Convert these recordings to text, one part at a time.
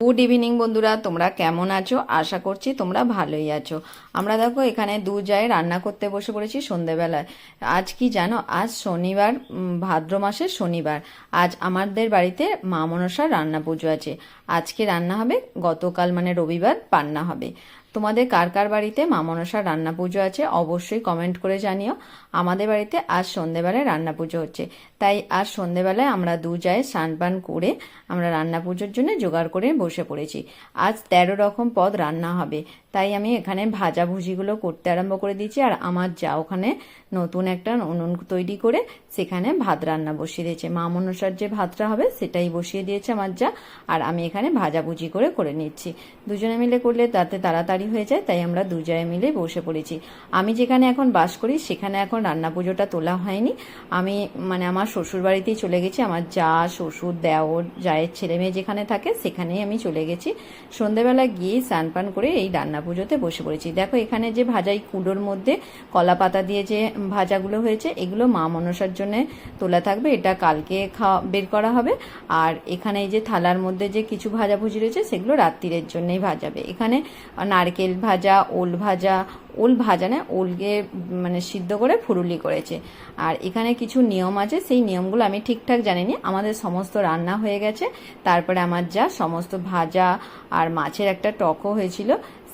Good evening বন্ধুরা। তোমরা কেমন আছো? আশা করছি তোমরা ভালোই আছো। আমরা দেখো, এখানে দু জায় রান্না করতে বসে পড়েছি সন্ধেবেলায়। আজ কি জানো? আজ শনিবার ভাদ্র মাসের শনিবার। আজ আমাদের বাড়িতে মা মনসার রান্না পুজো আছে। আজকে রান্না হবে, গতকাল মানে রবিবার, পান্না হবে। তোমাদের কার কার বাড়িতে মা মনসার রান্না পুজো আছে অবশ্যই কমেন্ট করে জানিও। আমাদের বাড়িতে আজ সন্ধেবেলায় রান্না পুজো হচ্ছে। তাই আজ সন্ধেবেলায় আমরা দু জায় স্নান পান করে আমরা রান্না পুজোর জন্য জোগাড় করে বসে পড়েছি। আজ তেরো রকম পদ রান্না হবে। তাই আমি এখানে ভাজা ভুজিগুলো করতে আরম্ভ করে দিয়েছি, আর আমার যা ওখানে নতুন একটা উনুন তৈরি করে সেখানে ভাত রান্না বসিয়ে দিয়েছে। মা মনসার যে ভাতটা হবে সেটাই বসিয়ে দিয়েছে আমার যা, আর আমি এখানে ভাজা ভুজি করে করে নিচ্ছি। দুজনে মিলে করলে তাতে তাড়াতাড়ি হয়ে যায়, তাই আমরা দুজনে মিলে বসে পড়েছি। আমি যেখানে এখন বাস করি সেখানে এখন রান্না পুজোটা তোলা হয়নি। আমি মানে আমার শ্বশুর বাড়িতেই চলে গেছি, আমার যা শ্বশুর, দেওর, জায়ের ছেলে মেয়ে যেখানে থাকে সেখানেই আমি চলে গেছি। সন্ধেবেলা গিয়ে স্নান পান করে এই রান্না পুজোতে বসে পড়েছি। দেখো, এখানে যে ভাজা এই কুঁড়োর মধ্যে কলা পাতা দিয়ে যে ভাজাগুলো হয়েছে, এগুলো মা মনসার জন্য তোলা থাকবে। এটা কালকে খাওয়া, বের করা হবে। আর এখানে এই যে থালার মধ্যে যে কিছু ভাজাভুজি রয়েছে, সেগুলো রাত্রিরের জন্যই ভাজাবে। এখানে নারকেল ভাজা, ওল ভাজা ওল ভাজা না, ওলকে মানে সিদ্ধ করে ফুরুলি করেছে। আর এখানে কিছু নিয়ম আছে, সেই নিয়মগুলো আমি ঠিকঠাক জানি না আমাদের সমস্ত রান্না হয়ে গেছে। তারপরে আমার যা সমস্ত ভাজা আর মাছের একটা টকও হয়েছিল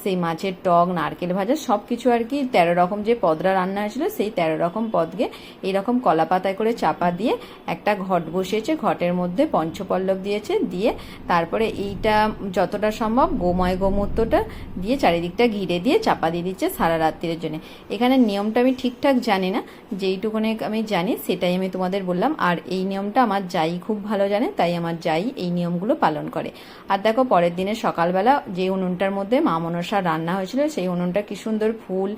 সেই মাছের টক, নারকেল ভাজা সব কিছু আর কি তেরো রকম যে পদরা রান্না হয়েছিল, সেই তেরো রকম পদকে এইরকম কলা পাতায় করে চাপা দিয়ে একটা ঘট বসিয়েছে, ঘটের মধ্যে পঞ্চপল্লব দিয়েছে, দিয়ে তারপরে এইটা যতটা সম্ভব গোময় গোমূত্রটা দিয়ে চারিদিকটা ঘিরে দিয়ে চাপা দিয়ে দিচ্ছে সারা রাত্রির জন্য। এখানে নিয়মটা আমি ঠিকঠাক জানি না, যেইটুকুনে আমি জানি সেটাই আমি তোমাদের বললাম। আর এই নিয়মটা আমার যাই খুব ভালো জানে, তাই আমার যাই এই নিয়মগুলো পালন করে। আর দেখো পরের দিনে সকালবেলা যে উনুনটার মধ্যে মা মনসা রান্না হয়েছিল, সেই উনুনটা কি সুন্দর ফুল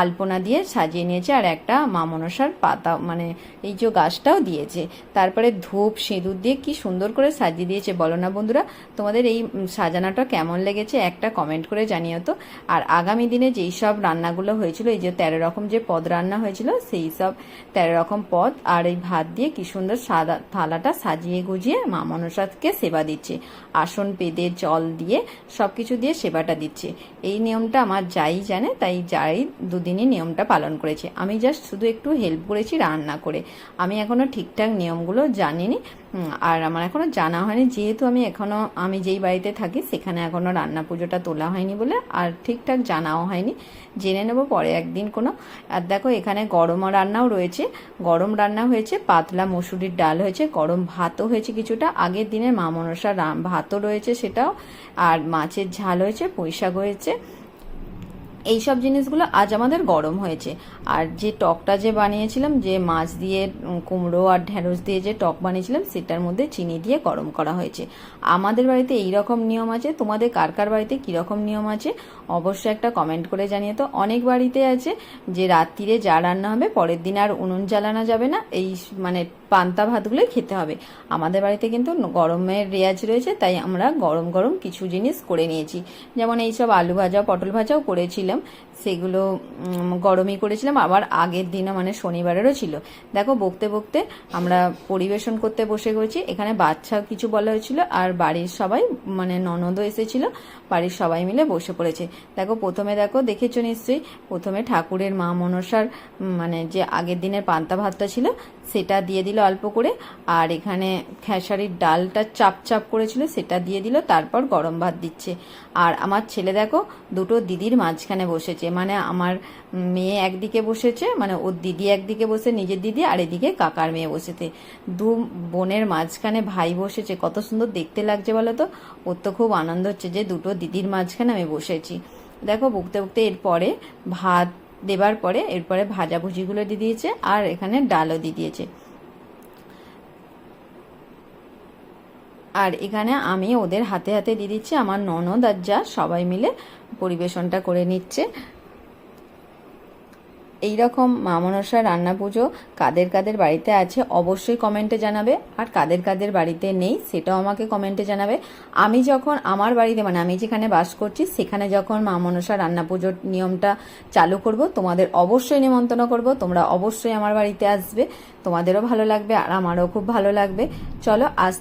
আলপনা দিয়ে সাজিয়ে নিয়েছে আর একটা মা মনসার পাতা মানে এই যে গাছটাও দিয়েছে। তারপরে ধূপ, সিঁদুর দিয়ে কি সুন্দর করে সাজিয়ে দিয়েছে। বলো না বন্ধুরা, তোমাদের এই সাজানোটা কেমন লেগেছে একটা কমেন্ট করে জানিও তো। আর আগামী দিনে যেই সব রান্নাগুলো হয়েছিল, এই যে তেরো রকম যে পদ রান্না হয়েছিল, সেই সব তেরো রকম পদ আর এই ভাত দিয়ে কি সুন্দর সাদা থালাটা সাজিয়ে গুজিয়ে মা মনসাকে সেবা দিচ্ছে। আসন, পেদে, জল দিয়ে সব কিছু দিয়ে সেবাটা দিচ্ছে। এই নিয়মটা আমার যাই জানে, তাই যাই দুদিনই নিয়মটা পালন করেছে। আমি জাস্ট শুধু একটু হেল্প করেছি রান্না করে। আমি এখনও ঠিকঠাক নিয়মগুলো জানিনি আর আমার এখনও জানা হয়নি। যেহেতু আমি এখনও, আমি যেই বাড়িতে থাকি, সেখানে এখনও রান্না পুজোটা তোলা হয়নি বলে, আর ঠিকঠাক জানাও হয়নি। জেনে নেব পরে একদিন কোনো। আর দেখো, এখানে গরম রান্নাও রয়েছে। গরম রান্না হয়েছে, পাতলা মসুরির ডাল হয়েছে, গরম ভাতও হয়েছে কিছুটা। আগের দিনের মা মনসার রা- ভাতও রয়েছে সেটাও। আর মাছের ঝাল হয়েছে পুঁইশাক হয়েছে। এইসব জিনিসগুলো আজ আমাদের গরম হয়েছে। আর যে টকটা যে বানিয়েছিলাম, যে মাছ দিয়ে কুমড়ো আর ঢেঁড়স দিয়ে যে টক বানিয়েছিলাম, সেটার মধ্যে চিনি দিয়ে গরম করা হয়েছে। আমাদের বাড়িতে এই রকম নিয়ম আছে। তোমাদের কার কার বাড়িতে কীরকম নিয়ম আছে, অবশ্যই একটা কমেন্ট করে জানিয়ে তো। অনেক বাড়িতে আছে যে রাত্রিরে যা রান্না হবে, পরের দিন আর উনুন জ্বালানো যাবে না। এই মানে পান্তা ভাতগুলোই খেতে হবে। আমাদের বাড়িতে কিন্তু গরমের রেয়াজ রয়েছে, তাই আমরা গরম গরম কিছু জিনিস করে নিয়েছি। যেমন এইসব আলু ভাজা, পটল ভাজাও করেছিলাম। সেগুলো গরমই করেছিলাম, আবার আগের দিনও মানে শনিবারেরও ছিল। দেখো, বকতে বকতে আমরা পরিবেশন করতে বসে গেছি, এখানে বাচ্চা কিছু বলা হয়েছিল, আর বাড়ির সবাই মানে ননদও এসেছিল, বাড়ির সবাই মিলে বসে পড়েছে। দেখো, প্রথমে দেখো, দেখেছ নিশ্চয়ই, প্রথমে ঠাকুরের মা মনসার মানে যে আগের দিনের পান্তা ভাতটা ছিল সেটা দিয়ে দিল অল্প করে। আর এখানে খেসারির ডালটা চাপ চাপ করেছিল, সেটা দিয়ে দিল, তারপর গরম ভাত দিচ্ছে। আর আমার ছেলে দেখো, দুটো দিদির মাঝখানে বসেছে। মানে আমার মেয়ে একদিকে বসেছে মানে ওর দিদি একদিকে বসে, নিজের দিদি আর এদিকে কাকার মেয়ে বসেছে। দু বোনের মাঝখানে ভাই বসেছে। কত সুন্দর দেখতে লাগছে বলো তো? ওর তো খুব আনন্দ হচ্ছে যে দুটো দিদির মাঝখানে আমি বসেছি। দেখো, বকতে বকতে এরপরে ভাত দেবার পরে এরপরে ভাজাভুজিগুলো দিয়ে দিয়েছে আর এখানে ডালও দিয়ে দিয়েছে। আর এখানে আমি ওদের হাতে হাতে দিয়ে দিচ্ছি। আমার ননদ আর যা সবাই মিলে পরিবেশনটা করে নিচ্ছে। এই রকম মা মনসা রান্না পুজো কাদের কাদের বাড়িতে আছে অবশ্যই কমেন্টে জানাবে। আর কাদের কাদের বাড়িতে নেই সেটাও আমাকে কমেন্টে জানাবে। আমি যখন আমার বাড়িতে মানে আমি যেখানে বাস করছি সেখানে যখন মা মনসা রান্না পুজোর নিয়মটা চালু করব, তোমাদের অবশ্যই নিমন্ত্রণ করব। তোমরা অবশ্যই আমার বাড়িতে আসবে। তোমাদেরও ভালো লাগবে আর আমারও খুব ভালো লাগবে। চলো আজ